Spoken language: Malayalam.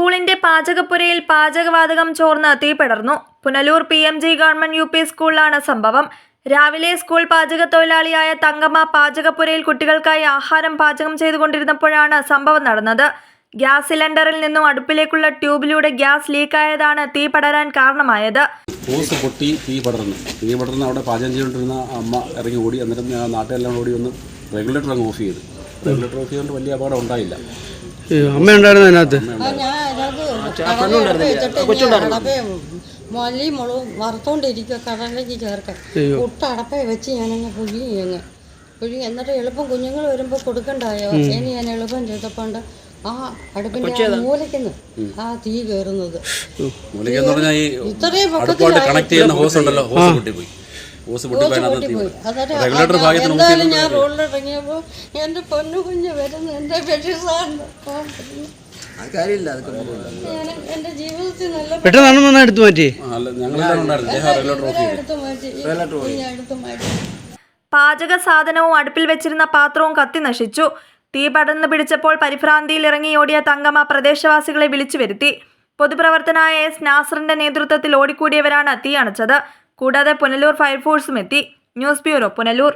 സ്കൂളിന്റെ പാചകപ്പുരയിൽ പാചകവാതകം ചോർന്ന് തീ പടർന്നു. Punalur P M G government U P സ്കൂളിലാണ് സംഭവം. രാവിലെ സ്കൂൾ പാചക തൊഴിലാളിയായ തങ്കമ്മ പാചകപ്പുരയിൽ കുട്ടികൾക്കായി ആഹാരം പാചകം ചെയ്തുകൊണ്ടിരുന്നപ്പോഴാണ് സംഭവം നടന്നത്. ഗ്യാസ് സിലിണ്ടറിൽ നിന്നും അടുപ്പിലേക്കുള്ള ട്യൂബിലൂടെ ഗ്യാസ് ലീക്കായതാണ് തീ പടരാൻ കാരണമായത്. പൊട്ടി തീ പടർന്നു. തീ പടർന്ന് അവിടെ പാചകം ചെയ്തുകൊണ്ടിരുന്ന അമ്മ ഇറങ്ങി ഓടി അന്നേരം ഞാൻ നാട്ടുകാരെല്ലാം ഓടി ഒന്ന് റെഗുലേറ്റർ അങ്ങ് ഓഫ് ചെയ്തു. റെഗുലേറ്റർ ഓഫ് ചെയ്തുകൊണ്ട് വലിയ അപകടം ഉണ്ടായില്ല. അമ്മ ഉണ്ടായിരുന്നു അതിനകത്ത് ആ, ഞാൻ അതിനകത്ത് കടല വെച്ചിട്ട് ഇനി അടപ്പയും മല്ലി മുളകും വറുത്തോണ്ടിരിക്കുക കടലേക്ക് ചേർക്കാൻ. പുട്ട് അടപ്പയെ വെച്ച് ഞാനങ്ങ് പുഴുങ്ങി അങ്ങ്. പുഴുങ്ങി എന്നിട്ട് എളുപ്പം കുഞ്ഞുങ്ങൾ വരുമ്പോൾ കൊടുക്കണ്ടായോ? ഇനി ഞാൻ എളുപ്പം ചെയ്തപ്പോണ്ട് ആ അടുപ്പിന്റെ ആ മൂലയ്ക്കുന്ന് ആ തീ കയറുന്നത് ഇത്രയും എന്തായാലും ഞാൻ റോഡിലിറങ്ങിയപ്പോ എന്റെ പൊന്നു കുഞ്ഞ് വരുന്നു എന്റെ ജീവിതത്തിൽ നല്ല പെട്ടെന്നാണ് വന്നാൽ എടുത്തു മാറ്റി? പാചക സാധനവും അടുപ്പിൽ വെച്ചിരുന്ന പാത്രവും കത്തി നശിച്ചു. തീ പടർന്നു പിടിച്ചപ്പോൾ പരിഭ്രാന്തിയിൽ ഇറങ്ങിയോടിയ തങ്കമ്മ പ്രദേശവാസികളെ വിളിച്ചു വരുത്തി. പൊതുപ്രവർത്തനായ എസ് നാസറിന്റെ നേതൃത്വത്തിൽ ഓടിക്കൂടിയവരാണ് തീ അണച്ചത്. കൂടാതെ പുനലൂർ ഫയർഫോഴ്സും എത്തി. News bureau Punalur.